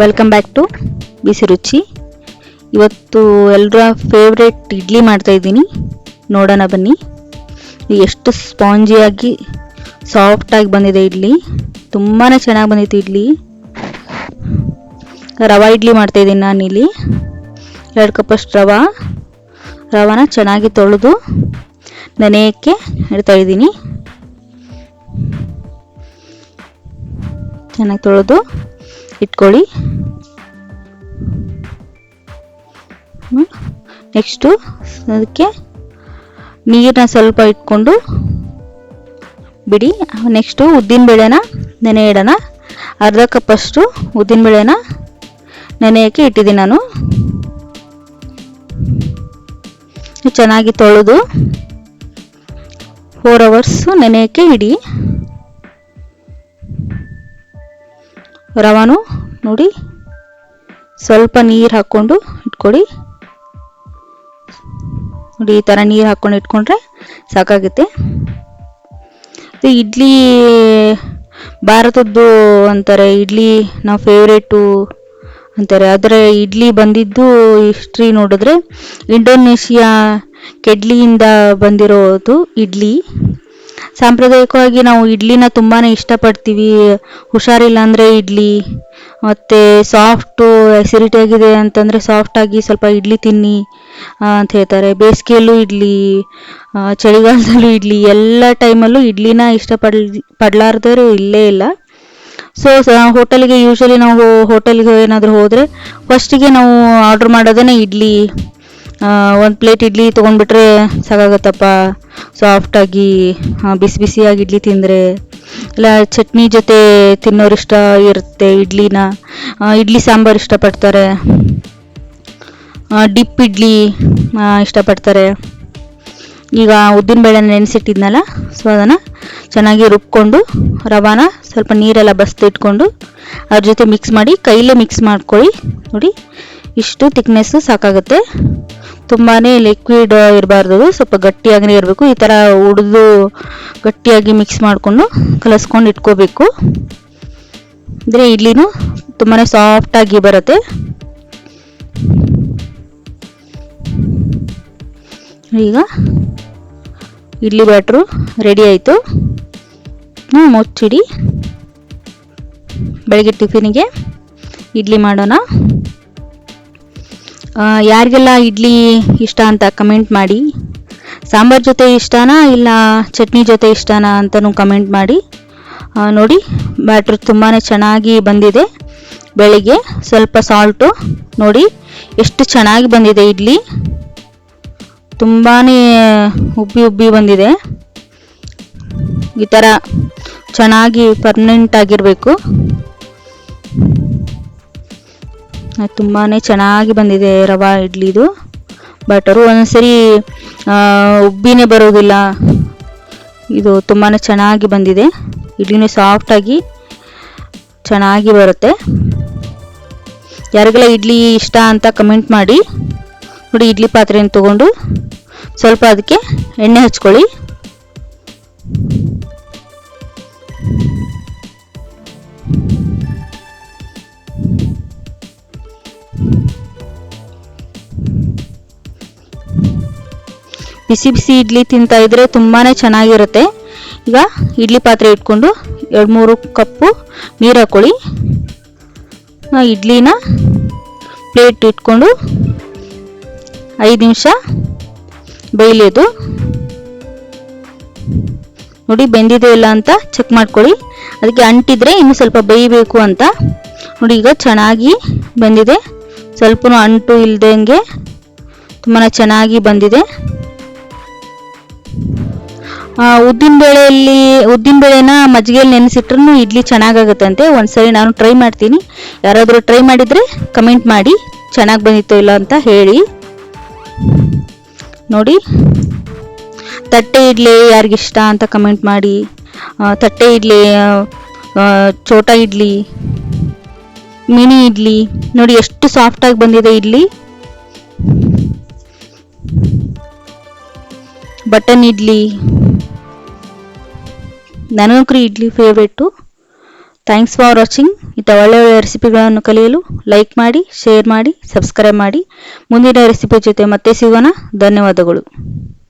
Welcome back to ಬಿಸಿ ರುಚಿ ಇವತ್ತು ಎಲ್ಲರ ಫೇವ್ರೆಟ್ ಇಡ್ಲಿ ಮಾಡ್ತಾ ಇದ್ದೀನಿ. ನೋಡೋಣ ಬನ್ನಿ. ಎಷ್ಟು ಸ್ಪಾಂಜಿಯಾಗಿ ಸಾಫ್ಟಾಗಿ ಬಂದಿದೆ ಇಡ್ಲಿ. ತುಂಬಾ ಚೆನ್ನಾಗಿ ಬಂದಿತ್ತು ಇಡ್ಲಿ. ರವಾ ಇಡ್ಲಿ ಮಾಡ್ತಾಯಿದ್ದೀನಿ ನಾನಿಲ್ಲಿ ಎರಡು ಕಪ್ಪಷ್ಟು ರವಾ. ರವಾನ ಚೆನ್ನಾಗಿ ತೊಳೆದು ನೆನೆಯಕ್ಕೆ ಇಡ್ತಾ ಇದ್ದೀನಿ. ಚೆನ್ನಾಗಿ ತೊಳೆದು ಇಟ್ಕೊಳ್ಳಿ. ನೆಕ್ಸ್ಟು ಅದಕ್ಕೆ ನೀರನ್ನ ಸ್ವಲ್ಪ ಇಟ್ಕೊಂಡು ಬಿಡಿ. ನೆಕ್ಸ್ಟು ಉದ್ದಿನಬೇಳೆನ ನೆನೆ ಇಡೋಣ ಅರ್ಧ ಕಪ್ಪಷ್ಟು ಉದ್ದಿನಬೇಳೆನ ನೆನೆಯೋಕ್ಕೆ ಇಟ್ಟಿದ್ದೀನಿ ನಾನು. ಚೆನ್ನಾಗಿ ತೊಳೆದು ಫೋರ್ ಅವರ್ಸು ನೆನೆಯೋಕ್ಕೆ ಇಡಿ. ರವಾನು ನೋಡಿ. ಸ್ವಲ್ಪ ನೀರು ಹಾಕ್ಕೊಂಡು ಇಟ್ಕೊಳ್ಳಿ. ನೋಡಿ, ಈ ಥರ ನೀರು ಹಾಕ್ಕೊಂಡು ಇಟ್ಕೊಂಡ್ರೆ ಸಾಕಾಗುತ್ತೆ. ಇಡ್ಲಿ ಭಾರತದ್ದು ಅಂತಾರೆ, ಇಡ್ಲಿ ನಾವು ಫೇವ್ರೇಟು ಅಂತಾರೆ. ಆದರೆ ಇಡ್ಲಿ ಬಂದಿದ್ದು ಹಿಸ್ಟ್ರಿ ನೋಡಿದ್ರೆ, ಇಂಡೋನೇಷಿಯಾ ಕೆಡ್ಲಿಯಿಂದ ಬಂದಿರೋದು ಇಡ್ಲಿ. ಸಾಂಪ್ರದಾಯಿಕವಾಗಿ ನಾವು ಇಡ್ಲಿನ ತುಂಬಾ ಇಷ್ಟಪಡ್ತೀವಿ. ಹುಷಾರಿಲ್ಲ ಅಂದರೆ ಇಡ್ಲಿ, ಮತ್ತು ಸಾಫ್ಟು ಎಸಿಡಿಟಿ ಆಗಿದೆ ಅಂತಂದರೆ ಸಾಫ್ಟಾಗಿ ಸ್ವಲ್ಪ ಇಡ್ಲಿ ತಿನ್ನಿ ಅಂತ ಹೇಳ್ತಾರೆ. ಬೇಸಿಗೆಯಲ್ಲೂ ಇಡ್ಲಿ ಚಳಿಗಾಲದಲ್ಲೂ ಇಡ್ಲಿ, ಎಲ್ಲ ಟೈಮಲ್ಲೂ ಇಡ್ಲಿನ ಇಷ್ಟಪಡ್, ಪಡ್ಲಾರ್ದವರು ಇಲ್ಲೇ ಇಲ್ಲ. ಸೊ ಹೋಟೆಲ್ಗೆ ಯೂಶಲಿ ನಾವು ಹೋಟೆಲ್ಗೆ ಏನಾದರೂ ಹೋದರೆ ಫಸ್ಟಿಗೆ ನಾವು ಆರ್ಡ್ರ್ ಮಾಡೋದೇ ಇಡ್ಲಿ. ಒಂದು ಪ್ಲೇಟ್ ಇಡ್ಲಿ ತೊಗೊಂಡ್ಬಿಟ್ರೆ ಸಾಕಾಗತ್ತಪ್ಪ. ಸಾಫ್ಟಾಗಿ ಬಿಸಿ ಬಿಸಿಯಾಗಿ ಇಡ್ಲಿ ತಿಂದರೆ, ಇಲ್ಲ, ಚಟ್ನಿ ಜೊತೆ ತಿನ್ನೋರು ಇಷ್ಟ ಇರುತ್ತೆ ಇಡ್ಲಿನ. ಇಡ್ಲಿ ಸಾಂಬಾರು ಇಷ್ಟಪಡ್ತಾರೆ. ಡಿಪ್ ಇಡ್ಲಿ ಇಷ್ಟಪಡ್ತಾರೆ. ಈಗ ಉದ್ದಿನಬೇಳೆ ನೆನೆಸಿಟ್ಟಿದ್ನಲ್ಲ ಸೊ ಅದನ್ನು ಚೆನ್ನಾಗಿ ರುಬ್ಕೊಂಡು, ರವಾನ ಸ್ವಲ್ಪ ನೀರೆಲ್ಲ ಬಸ್ದು ಇಟ್ಕೊಂಡು ಅದ್ರ ಜೊತೆ ಮಿಕ್ಸ್ ಮಾಡಿ, ಕೈಲೇ ಮಿಕ್ಸ್ ಮಾಡ್ಕೊಳ್ಳಿ. ನೋಡಿ ಇಷ್ಟು ತಿಕ್ನೆಸ್ಸು ಸಾಕಾಗುತ್ತೆ. ತುಂಬಾ ಲಿಕ್ವಿಡ್ ಇರಬಾರ್ದು, ಸ್ವಲ್ಪ ಗಟ್ಟಿಯಾಗೇ ಇರಬೇಕು. ಈ ಥರ ಉಡಿದು ಗಟ್ಟಿಯಾಗಿ ಮಿಕ್ಸ್ ಮಾಡಿಕೊಂಡು ಕಲಸ್ಕೊಂಡು ಇಟ್ಕೋಬೇಕು. ಅಂದರೆ ಇಡ್ಲಿನೂ ತುಂಬಾ ಸಾಫ್ಟಾಗಿ ಬರುತ್ತೆ. ಈಗ ಇಡ್ಲಿ ಬ್ಯಾಟ್ರು ರೆಡಿ ಆಯಿತು. ಮುಚ್ಚಿಡಿ. ಬೆಳಗ್ಗೆ ಟಿಫಿನಿಗೆ ಇಡ್ಲಿ ಮಾಡೋಣ. ಯಾರಿಗೆಲ್ಲ ಇಡ್ಲಿ ಇಷ್ಟ ಅಂತ ಕಮೆಂಟ್ ಮಾಡಿ? ಸಾಂಬಾರ್ ಜೊತೆ ಇಷ್ಟನಾ ಇಲ್ಲ ಚಟ್ನಿ ಜೊತೆ ಇಷ್ಟನಾ ಅಂತಲೂ ಕಮೆಂಟ್ ಮಾಡಿ? ನೋಡಿ ಬ್ಯಾಟ್ರ್ ತುಂಬಾ ಚೆನ್ನಾಗಿ ಬಂದಿದೆ ಬೆಳಿಗ್ಗೆ. ಸ್ವಲ್ಪ ಸಾಲ್ಟು ನೋಡಿ, ಎಷ್ಟು ಚೆನ್ನಾಗಿ ಬಂದಿದೆ ಇಡ್ಲಿ. ತುಂಬಾ ಉಬ್ಬಿ ಉಬ್ಬಿ ಬಂದಿದೆ. ಈ ಥರ ಚೆನ್ನಾಗಿ ಪರ್ಮನೆಂಟ್ ಆಗಿರಬೇಕು. ತುಂಬಾ ಚೆನ್ನಾಗಿ ಬಂದಿದೆ ರವಾ ಇಡ್ಲಿದು. ಬಟರು ಒಂದೊಂದ್ಸರಿ ಸರಿ ಉಬ್ಬಿನೇ ಬರೋದಿಲ್ಲ. ಇದು ತುಂಬಾ ಚೆನ್ನಾಗಿ ಬಂದಿದೆ. ಇಡ್ಲಿನೂ ಸಾಫ್ಟಾಗಿ ಚೆನ್ನಾಗಿ ಬರುತ್ತೆ. ಯಾರಿಗೆಲ್ಲ ಇಡ್ಲಿ ಇಷ್ಟ ಅಂತ ಕಮೆಂಟ್ ಮಾಡಿ. ನೋಡಿ, ಇಡ್ಲಿ ಪಾತ್ರೆಯನ್ನು ತಗೊಂಡು ಸ್ವಲ್ಪ ಅದಕ್ಕೆ ಎಣ್ಣೆ ಹಚ್ಕೊಳ್ಳಿ. ಬಿಸಿ ಬಿಸಿ ಇಡ್ಲಿ ತಿಂತಾ ಇದ್ರೆ ತುಂಬಾ ಚೆನ್ನಾಗಿರುತ್ತೆ. ಈಗ ಇಡ್ಲಿ ಪಾತ್ರೆ ಇಟ್ಕೊಂಡು ಎರಡು ಮೂರು ಕಪ್ಪು ನೀರು ಹಾಕೊಳ್ಳಿ ಇಡ್ಲಿನ ಪ್ಲೇಟ್ ಇಟ್ಕೊಂಡು ಐದು ನಿಮಿಷ ಬೇಯಲಿದು ನೋಡಿ ಬೆಂದಿದೆ ಇಲ್ಲ ಅಂತ ಚೆಕ್ ಮಾಡ್ಕೊಳ್ಳಿ. ಅದಕ್ಕೆ ಅಂಟಿದ್ರೆ ಇನ್ನು ಸ್ವಲ್ಪ ಬೇಯಬೇಕು ಅಂತ. ನೋಡಿ ಈಗ ಚೆನ್ನಾಗಿ ಬಂದಿದೆ. ಸ್ವಲ್ಪ ಅಂಟು ಇಲ್ಲದಂಗೆ ತುಂಬಾ ಚೆನ್ನಾಗಿ ಬಂದಿದೆ. ಉದ್ದಿನ ಬೇಳೆಯಲ್ಲಿ, ಉದ್ದಿನ ಬೇಳೆನ ಮಜ್ಜಿಗೆಯಲ್ಲಿ ನೆನೆಸಿಟ್ರೂ ಇಡ್ಲಿ ಚೆನ್ನಾಗಾಗುತ್ತಂತೆ. ಒಂದ್ಸರಿ ನಾನು ಟ್ರೈ ಮಾಡ್ತೀನಿ. ಯಾರಾದರೂ ಟ್ರೈ ಮಾಡಿದರೆ ಕಮೆಂಟ್ ಮಾಡಿ. ಚೆನ್ನಾಗಿ ಬಂದಿತ್ತೋ ಇಲ್ಲ ಅಂತ ಹೇಳಿ. ನೋಡಿ. ತಟ್ಟೆ ಇಡ್ಲಿ ಯಾರಿಗಿಷ್ಟ ಅಂತ ಕಮೆಂಟ್ ಮಾಡಿ. ತಟ್ಟೆ ಇಡ್ಲಿ ಚೋಟ ಇಡ್ಲಿ, ಮಿನಿ ಇಡ್ಲಿ. ನೋಡಿ ಎಷ್ಟು ಸಾಫ್ಟಾಗಿ ಬಂದಿದೆ ಇಡ್ಲಿ. ಬಟನ್ ಇಡ್ಲಿ. ನನಗೂ idli favourite thanks for watching ಇಂಥ ಒಳ್ಳೆ ಒಳ್ಳೆ ರೆಸಿಪಿಗಳನ್ನು ಕಲಿಯಲು ಲೈಕ್ ಮಾಡಿ ಶೇರ್ ಮಾಡಿ ಸಬ್ಸ್ಕ್ರೈಬ್ ಮಾಡಿ ಮುಂದಿನ ರೆಸಿಪಿ ಜೊತೆ ಮತ್ತೆ ಸಿಗೋಣ ಧನ್ಯವಾದಗಳು